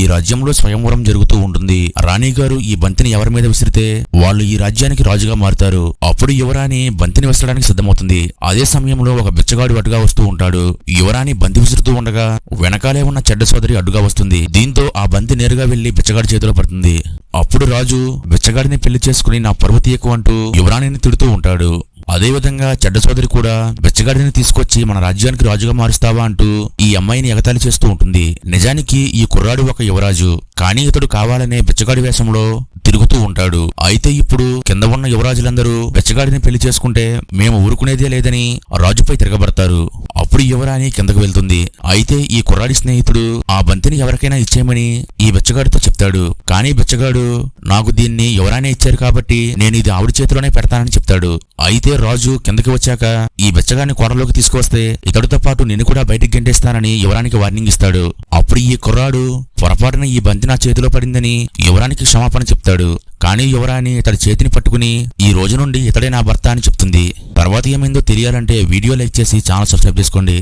ఈ రాజ్యంలో స్వయంవరం జరుగుతూ ఉంటుంది. రాణి గారు ఈ బంతిని ఎవరి మీద విసిరితే వాళ్ళు ఈ రాజ్యానికి రాజుగా మారుతారు. అప్పుడు యువరాణి బంతిని విసరడానికి సిద్ధమవుతుంది. అదే సమయంలో ఒక బిచ్చగాడు అడ్డుగా వస్తూ ఉంటాడు. యువరాణి బంతి విసురుతూ ఉండగా వెనకాలే ఉన్న చెడ్డ సోదరి అడ్డుగా వస్తుంది. దీంతో ఆ బంతి నేరుగా వెళ్ళి బిచ్చగాడి చేతిలో పడుతుంది. అప్పుడు రాజు బిచ్చగాడిని పెళ్ళి చేసుకుని నా పరువు తీయకు అంటూ యువరాణిని తిడుతూ ఉంటాడు. అదేవిధంగా చెడ్డ సోదరి కూడా బిచ్చగాడిని తీసుకొచ్చి మన రాజ్యానికి రాజుగా మారుస్తావా అంటూ ఈ అమ్మాయిని ఎగతాళి చేస్తూ ఉంటుంది. నిజానికి ఈ కుర్రాడు ఒక యువరాజు. కానీ ఇతడు కావాలనే బిచ్చగాడి వేషంలో తిరుగుతూ ఉంటాడు. అయితే ఇప్పుడు కింద ఉన్న యువరాజులందరూ బిచ్చగాడిని పెళ్ళి చేసుకుంటే మేము ఊరుకునేదే లేదని రాజుపై తిరగబడతారు. అప్పుడు యువరాణి కిందకు వెళ్తుంది. అయితే ఈ కుర్రాడి స్నేహితుడు ఆ బంతిని ఎవరికైనా ఇచ్చేయమని ఈ బిచ్చగాడితో చెప్తాడు. కానీ బిచ్చగాడు నాకు దీన్ని యువరాణి ఇచ్చారు కాబట్టి నేను ఇది ఆవిడ చేతిలోనే పెడతానని చెప్తాడు. అయితే రాజు కిందకి వచ్చాక ఈ బిచ్చగాడిని కొరలోకి తీసుకొస్తే ఇతడితో పాటు నిన్ను కూడా బయటికి గెంటేస్తానని యువరానికి వార్నింగ్ ఇస్తాడు. అప్పుడు ఈ కుర్రాడు పొరపాటున ఈ బంతి నా చేతిలో పడిందని యువరానికి క్షమాపణ చెప్తాడు. కానీ యువరాణి ఇతడి చేతిని పట్టుకుని ఈ రోజు నుండి ఇతడే నా భర్త అని చెప్తుంది. తర్వాత ఏమైందో తెలియాలంటే వీడియో లైక్ చేసి ఛానల్ సబ్స్క్రైబ్ చేసుకోండి.